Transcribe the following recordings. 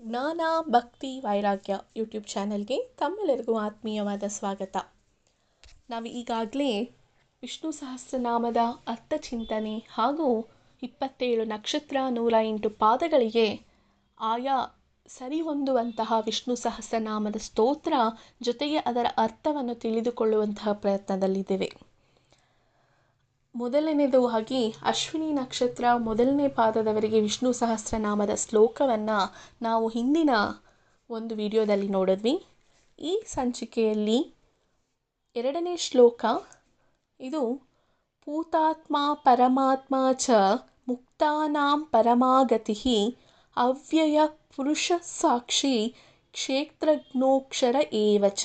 ಜ್ಞಾನ ಭಕ್ತಿ ವೈರಾಗ್ಯ ಯೂಟ್ಯೂಬ್ ಚಾನಲ್ಗೆ ತಮ್ಮೆಲ್ಲರಿಗೂ ಆತ್ಮೀಯವಾದ ಸ್ವಾಗತ. ನಾವು ಈಗಾಗಲೇ ವಿಷ್ಣು ಸಹಸ್ರನಾಮದ ಅರ್ಥ ಚಿಂತನೆ ಹಾಗೂ ಇಪ್ಪತ್ತೇಳು ನಕ್ಷತ್ರ ನೂರ ಎಂಟು ಪಾದಗಳಿಗೆ ಆಯಾ ಸರಿ ಹೊಂದುವಂತಹ ವಿಷ್ಣು ಸಹಸ್ರನಾಮದ ಸ್ತೋತ್ರ ಜೊತೆಗೆ ಅದರ ಅರ್ಥವನ್ನು ತಿಳಿದುಕೊಳ್ಳುವಂತಹ ಪ್ರಯತ್ನದಲ್ಲಿದ್ದೇವೆ. ಮೊದಲನೇದು ಆಗಿ ಅಶ್ವಿನಿ ನಕ್ಷತ್ರ ಮೊದಲನೇ ಪಾದದವರಿಗೆ ವಿಷ್ಣು ಸಹಸ್ರನಾಮದ ಶ್ಲೋಕವನ್ನು ನಾವು ಹಿಂದಿನ ಒಂದು ವಿಡಿಯೋದಲ್ಲಿ ನೋಡಿದ್ವಿ. ಈ ಸಂಚಿಕೆಯಲ್ಲಿ ಎರಡನೇ ಶ್ಲೋಕ, ಇದು ಭೂತಾತ್ಮ ಪರಮಾತ್ಮ ಚ ಮುಕ್ತಾನಾಂ ಪರಮಾಗತಿ ಅವ್ಯಯ ಪುರುಷ ಸಾಕ್ಷಿ ಕ್ಷೇತ್ರಜ್ಞೋಕ್ಷರ ಏವಚ.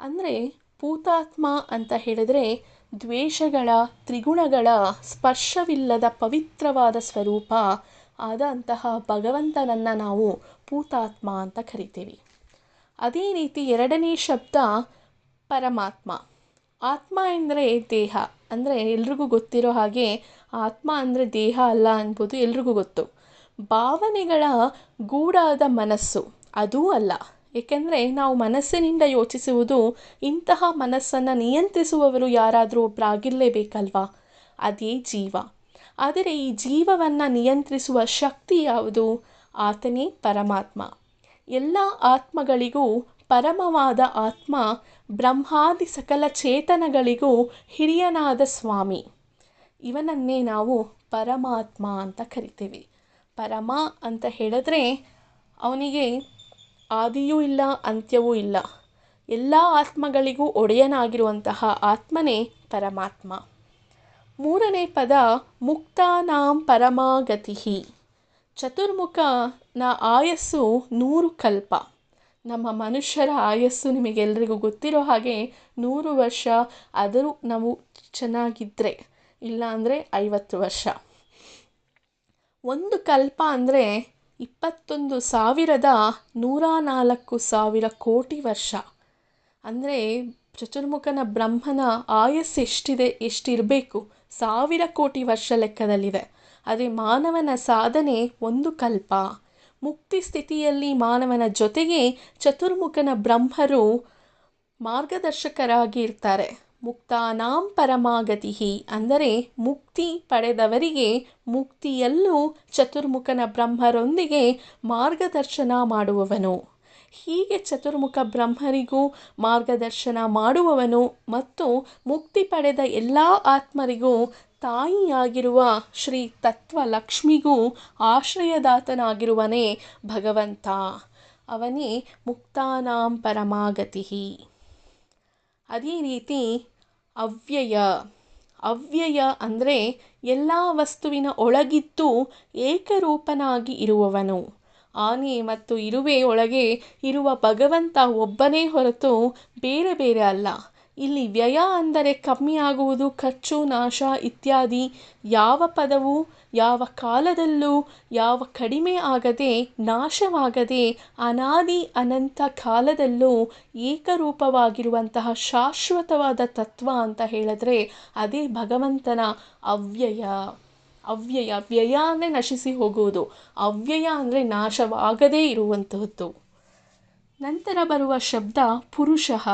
ಅಂದರೆ ಭೂತಾತ್ಮ ಅಂತ ಹೇಳಿದ್ರೆ ದ್ವೇಷಗಳ ತ್ರಿಗುಣಗಳ ಸ್ಪರ್ಶವಿಲ್ಲದ ಪವಿತ್ರವಾದ ಸ್ವರೂಪ, ಆದಂತಹ ಭಗವಂತನನ್ನು ನಾವು ಭೂತಾತ್ಮ ಅಂತ ಕರಿತೀವಿ. ಅದೇ ರೀತಿ ಎರಡನೇ ಶಬ್ದ ಪರಮಾತ್ಮ. ಆತ್ಮ ಎಂದರೆ ದೇಹ. ಅಂದರೆ ಎಲ್ರಿಗೂ ಗೊತ್ತಿರೋ ಹಾಗೆ ಆತ್ಮ ಅಂದರೆ ದೇಹ ಅಲ್ಲ ಅನ್ಬೋದು ಎಲ್ರಿಗೂ ಗೊತ್ತು. ಭಾವನೆಗಳ ಗೂಡಾದ ಮನಸ್ಸು, ಅದೂ ಅಲ್ಲ. ಏಕೆಂದರೆ ನಾವು ಮನಸ್ಸಿನಿಂದ ಯೋಚಿಸುವುದು ಇಂತಹ ಮನಸ್ಸನ್ನು ನಿಯಂತ್ರಿಸುವವರು ಯಾರಾದರೂ ಒಬ್ಬರಾಗಿರಲೇಬೇಕಲ್ವಾ ಅದೇ ಜೀವ. ಆದರೆ ಈ ಜೀವವನ್ನು ನಿಯಂತ್ರಿಸುವ ಶಕ್ತಿ ಯಾವುದು? ಆತನೇ ಪರಮಾತ್ಮ. ಎಲ್ಲ ಆತ್ಮಗಳಿಗೂ ಪರಮವಾದ ಆತ್ಮ ಬ್ರಹ್ಮಾದಿ ಸಕಲ ಚೇತನಗಳಿಗೂ ಹಿರಿಯನಾದ ಸ್ವಾಮಿ. ಇವನನ್ನೇ ನಾವು ಪರಮಾತ್ಮ ಅಂತ ಕರಿತೀವಿ. ಪರಮ ಅಂತ ಹೇಳಿದ್ರೆ ಅವನಿಗೆ ಆದಿಯೂ ಇಲ್ಲ, ಅಂತ್ಯವೂ ಇಲ್ಲ. ಎಲ್ಲ ಆತ್ಮಗಳಿಗೂ ಒಡೆಯನಾಗಿರುವಂತಹ ಆತ್ಮನೇ ಪರಮಾತ್ಮ. ಮೂರನೇ ಪದ, ಮುಕ್ತಾನಾಂ ಪರಮಾಗತಿ ಚತುರ್ಮುಖನ ಆಯಸ್ಸು ನೂರು ಕಲ್ಪ. ನಮ್ಮ ಮನುಷ್ಯರ ಆಯಸ್ಸು ನಿಮಗೆಲ್ಲರಿಗೂ ಗೊತ್ತಿರೋ ಹಾಗೆ ನೂರು ವರ್ಷ ಆದರೂ ನಾವು ಚೆನ್ನಾಗಿದ್ದರೆ ಇಲ್ಲ ಅಂದರೆ ಐವತ್ತು ವರ್ಷ. ಒಂದು ಕಲ್ಪ ಅಂದರೆ ಇಪ್ಪತ್ತೊಂದು ಸಾವಿರದ ನೂರ ನಾಲ್ಕು ಸಾವಿರ ಕೋಟಿ ವರ್ಷ. ಅಂದರೆ ಚತುರ್ಮುಖನ ಬ್ರಹ್ಮನ ಆಯಸ್ಸು ಎಷ್ಟಿದೆ, ಎಷ್ಟಿರಬೇಕು? ಸಾವಿರ ಕೋಟಿ ವರ್ಷ ಲೆಕ್ಕದಲ್ಲಿದೆ. ಆದರೆ ಮಾನವನ ಸಾಧನೆ ಒಂದು ಕಲ್ಪ. ಮುಕ್ತಿ ಸ್ಥಿತಿಯಲ್ಲಿ ಮಾನವನ ಜೊತೆಗೆ ಚತುರ್ಮುಖನ ಬ್ರಹ್ಮರು ಮಾರ್ಗದರ್ಶಕರಾಗಿ ಇರ್ತಾರೆ ಮುಕ್ತಾನಾಂ ಪರಮಾಗತಿ. ಅಂದರೆ ಮುಕ್ತಿ ಪಡೆದವರಿಗೆ ಮುಕ್ತಿಯಲ್ಲೂ ಚತುರ್ಮುಖನ ಬ್ರಹ್ಮರೊಂದಿಗೆ ಮಾರ್ಗದರ್ಶನ ಮಾಡುವವನು. ಹೀಗೆ ಚತುರ್ಮುಖ ಬ್ರಹ್ಮರಿಗೂ ಮಾರ್ಗದರ್ಶನ ಮಾಡುವವನು ಮತ್ತು ಮುಕ್ತಿ ಪಡೆದ ಎಲ್ಲ ಆತ್ಮರಿಗೂ ತಾಯಿಯಾಗಿರುವ ಶ್ರೀ ತತ್ವ ಲಕ್ಷ್ಮಿಗೂ ಆಶ್ರಯದಾತನಾಗಿರುವನೇ ಭಗವಂತ. ಅವನೇ ಮುಕ್ತಾನಾಂ ಪರಮಾಗತಿ. ಅದೇ ರೀತಿ ಅವ್ಯಯ. ಅವ್ಯಯ ಅಂದರೆ ಎಲ್ಲ ವಸ್ತುವಿನ ಒಳಗಿದ್ದು ಏಕರೂಪನಾಗಿ ಇರುವವನು. ಆನೆ ಮತ್ತು ಇರುವೆ ಒಳಗೆ ಇರುವ ಭಗವಂತ ಒಬ್ಬನೇ ಹೊರತು ಬೇರೆ ಬೇರೆ ಅಲ್ಲ. ಇಲ್ಲಿ ವ್ಯಯ ಅಂದರೆ ಕಮ್ಮಿ ಆಗುವುದು, ಖರ್ಚು, ನಾಶ ಇತ್ಯಾದಿ. ಯಾವ ಪದವು ಯಾವ ಕಾಲದಲ್ಲೂ ಯಾವ ಕಡಿಮೆ ಆಗದೆ, ನಾಶವಾಗದೆ, ಅನಾದಿ ಅನಂತ ಕಾಲದಲ್ಲೂ ಏಕರೂಪವಾಗಿರುವಂತಹ ಶಾಶ್ವತವಾದ ತತ್ವ ಅಂತ ಹೇಳಿದ್ರೆ ಅದೇ ಭಗವಂತನ ಅವ್ಯಯ. ಅವ್ಯಯ, ವ್ಯಯ ಅಂದರೆ ನಶಿಸಿ ಹೋಗುವುದು, ಅವ್ಯಯ ಅಂದರೆ ನಾಶವಾಗದೇ ಇರುವಂತಹದ್ದು. ನಂತರ ಬರುವ ಶಬ್ದ ಪುರುಷಃ.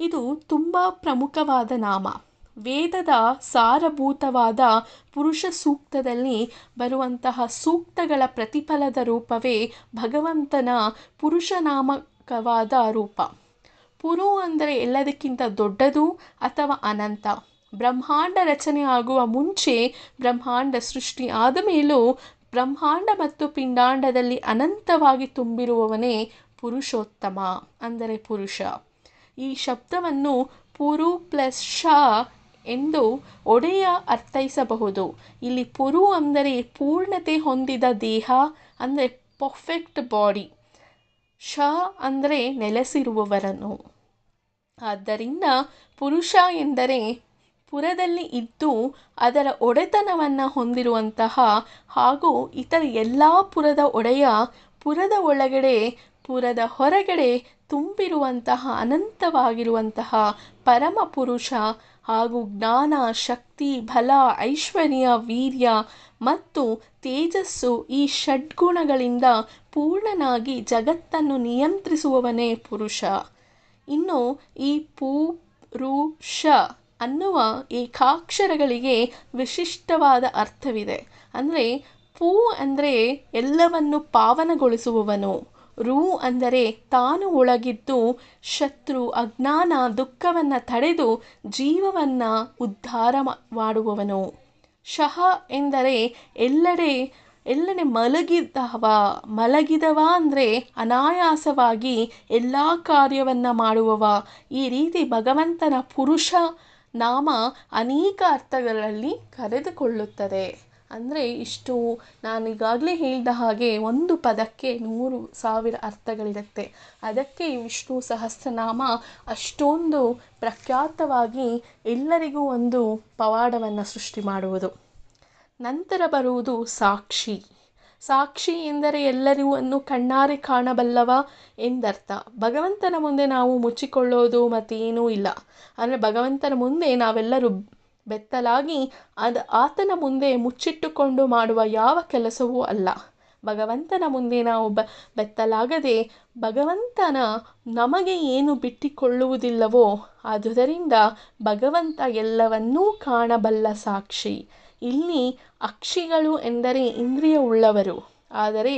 ಇದು ತುಂಬ ಪ್ರಮುಖವಾದ ನಾಮ. ವೇದದ ಸಾರಭೂತವಾದ ಪುರುಷ ಸೂಕ್ತದಲ್ಲಿ ಬರುವಂತಹ ಸೂಕ್ತಗಳ ಪ್ರತಿಫಲದ ರೂಪವೇ ಭಗವಂತನ ಪುರುಷನಾಮಕವಾದ ರೂಪ. ಪುರು ಅಂದರೆ ಎಲ್ಲದಕ್ಕಿಂತ ದೊಡ್ಡದು ಅಥವಾ ಅನಂತ. ಬ್ರಹ್ಮಾಂಡ ರಚನೆ ಆಗುವ ಮುಂಚೆ ಬ್ರಹ್ಮಾಂಡ ಸೃಷ್ಟಿ ಆದ ಮೇಲೂ ಬ್ರಹ್ಮಾಂಡ ಮತ್ತು ಪಿಂಡಾಂಡದಲ್ಲಿ ಅನಂತವಾಗಿ ತುಂಬಿರುವವನೇ ಪುರುಷೋತ್ತಮ ಅಂದರೆ ಪುರುಷ. ಈ ಶಬ್ದವನ್ನು ಪುರು ಪ್ಲಸ್ ಶ ಎಂದು ಒಡೆಯ ಅರ್ಥೈಸಬಹುದು. ಇಲ್ಲಿ ಪುರು ಅಂದರೆ ಪೂರ್ಣತೆ ಹೊಂದಿದ ದೇಹ, ಅಂದರೆ ಪರ್ಫೆಕ್ಟ್ ಬಾಡಿ ಶ ಅಂದರೆ ನೆಲೆಸಿರುವವರನ್ನು. ಆದ್ದರಿಂದ ಪುರುಷ ಎಂದರೆ ಪುರದಲ್ಲಿ ಇದ್ದು ಅದರ ಒಡೆತನವನ್ನು ಹೊಂದಿರುವಂತಹ ಹಾಗೂ ಇತರ ಎಲ್ಲ ಪುರದ ಒಡೆಯ ಪುರದ ಒಳಗಡೆ ಪುರದ ಹೊರಗಡೆ ತುಂಬಿರುವಂತಹ ಅನಂತವಾಗಿರುವಂತಹ ಪರಮ ಪುರುಷ ಹಾಗೂ ಜ್ಞಾನ, ಶಕ್ತಿ, ಬಲ, ಐಶ್ವರ್ಯ, ವೀರ್ಯ ಮತ್ತು ತೇಜಸ್ಸು ಈ ಷಡ್ಗುಣಗಳಿಂದ ಪೂರ್ಣನಾಗಿ ಜಗತ್ತನ್ನು ನಿಯಂತ್ರಿಸುವವನೇ ಪುರುಷ. ಇನ್ನು ಈ ಪುರುಷ ಅನ್ನುವ ಏಕಾಕ್ಷರಗಳಿಗೆ ವಿಶಿಷ್ಟವಾದ ಅರ್ಥವಿದೆ. ಅಂದರೆ ಪೂ ಅಂದರೆ ಎಲ್ಲವನ್ನು ಪಾವನಗೊಳಿಸುವವನು. ರು ಅಂದರೆ ತಾನು ಒಳಗಿದ್ದು ಶತ್ರು, ಅಜ್ಞಾನ, ದುಃಖವನ್ನು ತಡೆದು ಜೀವವನ್ನು ಉದ್ಧಾರ ಮಾಡುವವನು. ಶಹ ಎಂದರೆ ಎಲ್ಲೆಡೆ ಎಲ್ಲೆಡೆ ಮಲಗಿದವ ಮಲಗಿದವ ಅಂದರೆ ಅನಾಯಾಸವಾಗಿ ಎಲ್ಲ ಕಾರ್ಯವನ್ನು ಮಾಡುವವ. ಈ ರೀತಿ ಭಗವಂತನ ಪುರುಷ ನಾಮ ಅನೇಕ ಅರ್ಥಗಳಲ್ಲಿ ಕರೆದುಕೊಳ್ಳುತ್ತದೆ. ಅಂದರೆ ಇಷ್ಟು ನಾನು ಈಗಾಗಲೇ ಹೇಳಿದ ಹಾಗೆ ಒಂದು ಪದಕ್ಕೆ ನೂರು ಸಾವಿರ ಅರ್ಥಗಳಿರುತ್ತೆ. ಅದಕ್ಕೆ ಈ ವಿಷ್ಣು ಸಹಸ್ರನಾಮ ಅಷ್ಟೊಂದು ಪ್ರಖ್ಯಾತವಾಗಿ ಎಲ್ಲರಿಗೂ ಒಂದು ಪವಾಡವನ್ನು ಸೃಷ್ಟಿ ಮಾಡುವುದು. ನಂತರ ಬರುವುದು ಸಾಕ್ಷಿ. ಸಾಕ್ಷಿ ಎಂದರೆ ಎಲ್ಲರಿಗೂ ಕಣ್ಣಾರೆ ಕಾಣಬಲ್ಲವ ಎಂದರ್ಥ. ಭಗವಂತನ ಮುಂದೆ ನಾವು ಮುಚ್ಚಿಕೊಳ್ಳೋದು ಮತ್ತೇನೂ ಇಲ್ಲ. ಅಂದರೆ ಭಗವಂತನ ಮುಂದೆ ನಾವೆಲ್ಲರೂ ಬೆತ್ತಲಾಗಿ ಅದು ಆತನ ಮುಂದೆ ಮುಚ್ಚಿಟ್ಟುಕೊಂಡು ಮಾಡುವ ಯಾವ ಕೆಲಸವೂ ಅಲ್ಲ. ಭಗವಂತನ ಮುಂದೆ ನಾವು ಬ, ಬೆತ್ತಲಾಗದೆ ಭಗವಂತನ ನಮಗೆ ಏನು ಬಿಟ್ಟಿಕೊಳ್ಳುವುದಿಲ್ಲವೋ ಆದುದರಿಂದ ಭಗವಂತ ಎಲ್ಲವನ್ನೂ ಕಾಣಬಲ್ಲ ಸಾಕ್ಷಿ. ಇಲ್ಲಿ ಅಕ್ಷಿಗಳು ಎಂದರೆ ಇಂದ್ರಿಯ ಉಳ್ಳವರು. ಆದರೆ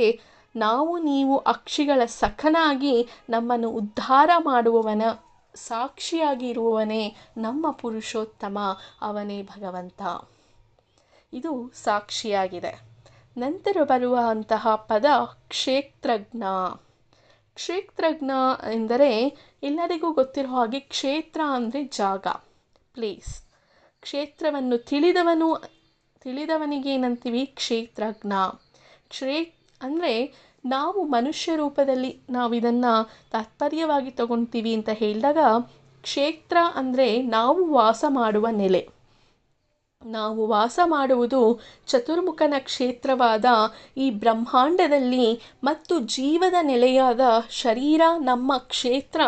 ನಾವು ನೀವು ಅಕ್ಷಿಗಳ ಸಖನಾಗಿ ನಮ್ಮನ್ನು ಉದ್ಧಾರ ಮಾಡುವವನ ಸಾಕ್ಷಿಯಾಗಿ ಇರುವವನೇ ನಮ್ಮ ಪುರುಷೋತ್ತಮ, ಅವನೇ ಭಗವಂತ. ಇದು ಸಾಕ್ಷಿಯಾಗಿದೆ. ನಂತರ ಬರುವಂತಹ ಪದ ಕ್ಷೇತ್ರಜ್ಞ. ಕ್ಷೇತ್ರಜ್ಞ ಎಂದರೆ ಎಲ್ಲರಿಗೂ ಗೊತ್ತಿರೋ ಹಾಗೆ ಕ್ಷೇತ್ರ ಅಂದರೆ ಜಾಗ ಪ್ಲೇಸ್ ಕ್ಷೇತ್ರವನ್ನು ತಿಳಿದವನು ತಿಳಿದವನಿಗೆ ಏನಂತೀವಿ ಕ್ಷೇತ್ರಜ್ಞ. ಕ್ಷೇ ಅಂದರೆ ನಾವು ಮನುಷ್ಯ ರೂಪದಲ್ಲಿ ನಾವು ಇದನ್ನು ತಾತ್ಪರ್ಯವಾಗಿ ತಗೊತೀವಿ ಅಂತ ಹೇಳಿದಾಗ ಕ್ಷೇತ್ರ ಅಂದರೆ ನಾವು ವಾಸ ಮಾಡುವ ನೆಲೆ. ನಾವು ವಾಸ ಮಾಡುವುದು ಚತುರ್ಮುಖನ ಕ್ಷೇತ್ರವಾದ ಈ ಬ್ರಹ್ಮಾಂಡದಲ್ಲಿ ಮತ್ತು ಜೀವದ ನೆಲೆಯಾದ ಶರೀರ ನಮ್ಮ ಕ್ಷೇತ್ರ.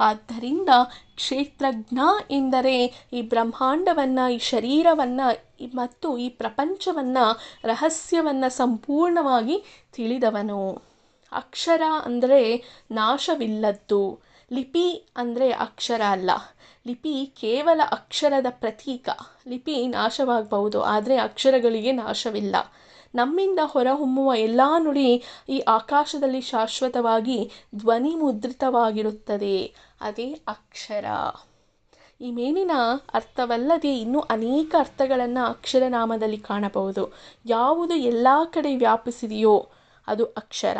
ಆದ್ದರಿಂದ ಕ್ಷೇತ್ರಜ್ಞ ಎಂದರೆ ಈ ಬ್ರಹ್ಮಾಂಡವನ್ನು, ಈ ಶರೀರವನ್ನು ಮತ್ತು ಈ ಪ್ರಪಂಚವನ್ನು, ರಹಸ್ಯವನ್ನು ಸಂಪೂರ್ಣವಾಗಿ ತಿಳಿದವನು. ಅಕ್ಷರ ಅಂದರೆ ನಾಶವಿಲ್ಲದ್ದು, ಲಿಪಿ ಅಂದರೆ ಅಕ್ಷರ ಅಲ್ಲ. ಲಿಪಿ ಕೇವಲ ಅಕ್ಷರದ ಪ್ರತೀಕ. ಲಿಪಿ ನಾಶವಾಗಬಹುದು, ಆದರೆ ಅಕ್ಷರಗಳಿಗೆ ನಾಶವಿಲ್ಲ. ನಮ್ಮಿಂದ ಹೊರಹೊಮ್ಮುವ ಎಲ್ಲ ನುಡಿ ಈ ಆಕಾಶದಲ್ಲಿ ಶಾಶ್ವತವಾಗಿ ಧ್ವನಿ ಮುದ್ರಿತವಾಗಿರುತ್ತದೆ ಅದೇ ಅಕ್ಷರ. ಈ ಮೇಲಿನ ಅರ್ಥವಲ್ಲದೆ ಇನ್ನೂ ಅನೇಕ ಅರ್ಥಗಳನ್ನು ಅಕ್ಷರನಾಮದಲ್ಲಿ ಕಾಣಬಹುದು. ಯಾವುದು ಎಲ್ಲ ಕಡೆ ವ್ಯಾಪಿಸಿದೆಯೋ ಅದು ಅಕ್ಷರ.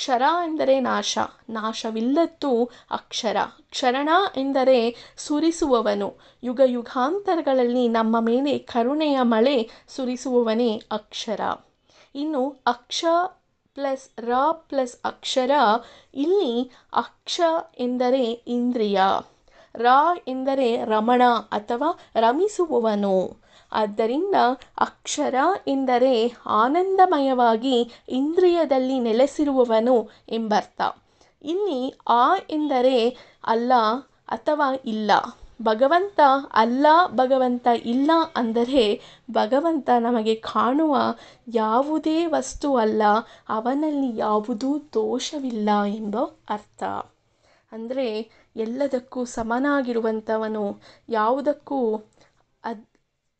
ಕ್ಷರ ಎಂದರೆ ನಾಶ, ನಾಶವಿಲ್ಲದ್ದು ಅಕ್ಷರ. ಕ್ಷರಣ ಎಂದರೆ ಸುರಿಸುವವನು. ಯುಗ ಯುಗಾಂತರಗಳಲ್ಲಿ ನಮ್ಮ ಮೇಲೆ ಕರುಣೆಯ ಮಳೆ ಸುರಿಸುವವನೇ ಅಕ್ಷರ. ಇನ್ನು ಅಕ್ಷ ಪ್ಲಸ್ ರ ಪ್ಲಸ್ ಅಕ್ಷರ, ಇಲ್ಲಿ ಅಕ್ಷ ಎಂದರೆ ಇಂದ್ರಿಯ. ರ ಎಂದರೆ ರಮಣ ಅಥವಾ ರಮಿಸುವವನು. ಆದ್ದರಿಂದ ಅಕ್ಷರ ಎಂದರೆ ಆನಂದಮಯವಾಗಿ ಇಂದ್ರಿಯದಲ್ಲಿ ನೆಲೆಸಿರುವವನು ಎಂಬರ್ಥ. ಇಲ್ಲಿ ಆ ಎಂದರೆ ಅಲ್ಲ ಅಥವಾ ಇಲ್ಲ. ಭಗವಂತ ಅಲ್ಲ, ಭಗವಂತ ಇಲ್ಲ ಅಂದರೆ ಭಗವಂತ ನಮಗೆ ಕಾಣುವ ಯಾವುದೇ ವಸ್ತು ಅಲ್ಲ, ಅವನಲ್ಲಿ ಯಾವುದೂ ದೋಷವಿಲ್ಲ ಎಂಬ ಅರ್ಥ. ಅಂದರೆ ಎಲ್ಲದಕ್ಕೂ ಸಮನಾಗಿರುವಂಥವನು. ಯಾವುದಕ್ಕೂ ಅದ್,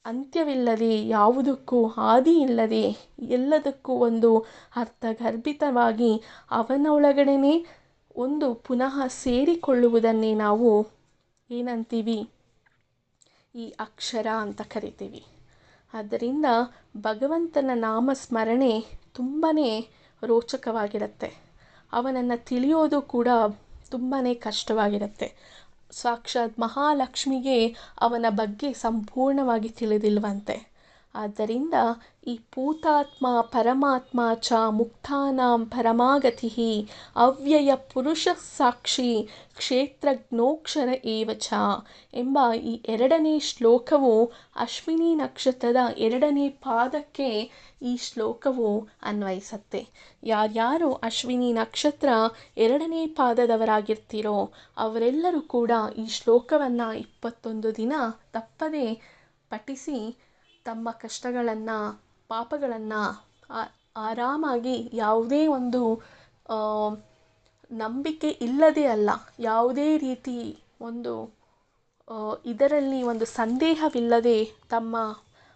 ಅಂತ್ಯವಿಲ್ಲದೆ, ಯಾವುದಕ್ಕೂ ಹಾದಿ ಇಲ್ಲದೆ ಎಲ್ಲದಕ್ಕೂ ಒಂದು ಅರ್ಥಗರ್ಭಿತವಾಗಿ ಅವನೊಳಗಡೆನೇ ಒಂದು ಪುನಃ ಸೇರಿಕೊಳ್ಳುವುದನ್ನೇ ನಾವು ಏನಂತೀವಿ? ಈ ಅಕ್ಷರ ಅಂತ ಕರಿತೀವಿ. ಆದ್ದರಿಂದ ಭಗವಂತನ ನಾಮಸ್ಮರಣೆ ತುಂಬಾ ರೋಚಕವಾಗಿರುತ್ತೆ. ಅವನನ್ನು ತಿಳಿಯೋದು ಕೂಡ ತುಂಬಾ ಕಷ್ಟವಾಗಿರುತ್ತೆ. ಸಾಕ್ಷಾತ್ ಮಹಾಲಕ್ಷ್ಮಿಗೆ ಅವನ ಬಗ್ಗೆ ಸಂಪೂರ್ಣವಾಗಿ ತಿಳಿದಿಲ್ವಂತೆ. ಆದ್ದರಿಂದ ಈ ಭೂತಾತ್ಮ ಪರಮಾತ್ಮ ಚ ಮುಕ್ತಾನಾಂ ಪರಮಾಗತಿ ಅವ್ಯಯ ಪುರುಷ ಸಾಕ್ಷಿ ಕ್ಷೇತ್ರಜ್ಞೋಕ್ಷರ ಏವ ಚ ಎಂಬ ಈ ಎರಡನೇ ಶ್ಲೋಕವು ಅಶ್ವಿನಿ ನಕ್ಷತ್ರದ ಎರಡನೇ ಪಾದಕ್ಕೆ ಈ ಶ್ಲೋಕವು ಅನ್ವಯಿಸುತ್ತೆ. ಯಾರ್ಯಾರು ಅಶ್ವಿನಿ ನಕ್ಷತ್ರ ಎರಡನೇ ಪಾದದವರಾಗಿರ್ತೀರೋ ಅವರೆಲ್ಲರೂ ಕೂಡ ಈ ಶ್ಲೋಕವನ್ನು ಇಪ್ಪತ್ತೊಂದು ದಿನ ತಪ್ಪದೇ ಪಠಿಸಿ ತಮ್ಮ ಕಷ್ಟಗಳನ್ನು, ಪಾಪಗಳನ್ನು ಆರಾಮಾಗಿ ಯಾವುದೇ ಒಂದು ನಂಬಿಕೆ ಇಲ್ಲದೆ ಅಲ್ಲ, ಯಾವುದೇ ರೀತಿ ಒಂದು ಇದರಲ್ಲಿ ಒಂದು ಸಂದೇಹವಿಲ್ಲದೆ ತಮ್ಮ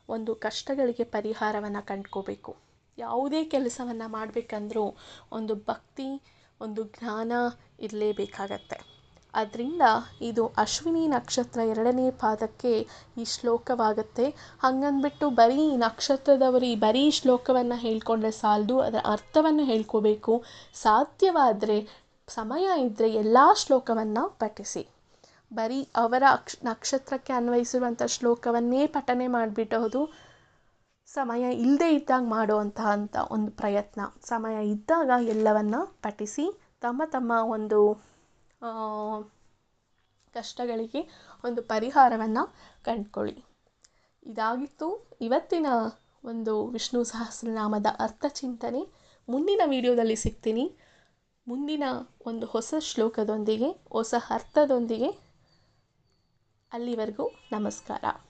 ಒಂದು ಕಷ್ಟಗಳಿಗೆ ಪರಿಹಾರವನ್ನು ಕಂಡ್ಕೋಬೇಕು. ಯಾವುದೇ ಕೆಲಸವನ್ನು ಮಾಡಬೇಕಂದ್ರೂ ಒಂದು ಭಕ್ತಿ, ಒಂದು ಜ್ಞಾನ ಇರಲೇಬೇಕಾಗತ್ತೆ. ಅದರಿಂದ ಇದು ಅಶ್ವಿನಿ ನಕ್ಷತ್ರ ಎರಡನೇ ಪಾದಕ್ಕೆ ಈ ಶ್ಲೋಕವಾಗುತ್ತೆ. ಹಾಗಂದ್ಬಿಟ್ಟು ಬರೀ ನಕ್ಷತ್ರದವರು ಈ ಬರೀ ಶ್ಲೋಕವನ್ನು ಹೇಳ್ಕೊಂಡ್ರೆ ಸಾಲದು, ಅದರ ಅರ್ಥವನ್ನು ಹೇಳ್ಕೋಬೇಕು. ಸಾಧ್ಯವಾದರೆ ಸಮಯ ಇದ್ದರೆ ಎಲ್ಲ ಶ್ಲೋಕವನ್ನು ಪಠಿಸಿ. ಬರೀ ಅವರ ಅಕ್ಷ, ನಕ್ಷತ್ರಕ್ಕೆ ಅನ್ವಯಿಸಿರುವಂಥ ಶ್ಲೋಕವನ್ನೇ ಪಠನೆ ಮಾಡಿಬಿಡೋದು ಸಮಯ ಇಲ್ಲದೇ ಇದ್ದಾಗ ಮಾಡುವಂತಹ ಅಂತ ಒಂದು ಪ್ರಯತ್ನ. ಸಮಯ ಇದ್ದಾಗ ಎಲ್ಲವನ್ನು ಪಠಿಸಿ, ತಮ್ಮ ತಮ್ಮ ಒಂದು ಕಷ್ಟಗಳಿಗೆ ಒಂದು ಪರಿಹಾರವನ್ನು ಕಂಡುಕೊಳ್ಳಿ. ಇದಾಗಿತ್ತು ಇವತ್ತಿನ ಒಂದು ವಿಷ್ಣು ಸಹಸ್ರನಾಮದ ಅರ್ಥ ಚಿಂತನೆ. ಮುಂದಿನ ವಿಡಿಯೋದಲ್ಲಿ ಸಿಗ್ತೀನಿ. ಮುಂದಿನ ಒಂದು ಹೊಸ ಶ್ಲೋಕದೊಂದಿಗೆ, ಹೊಸ ಅರ್ಥದೊಂದಿಗೆ ಅಲ್ಲಿವರೆಗೂ ನಮಸ್ಕಾರ.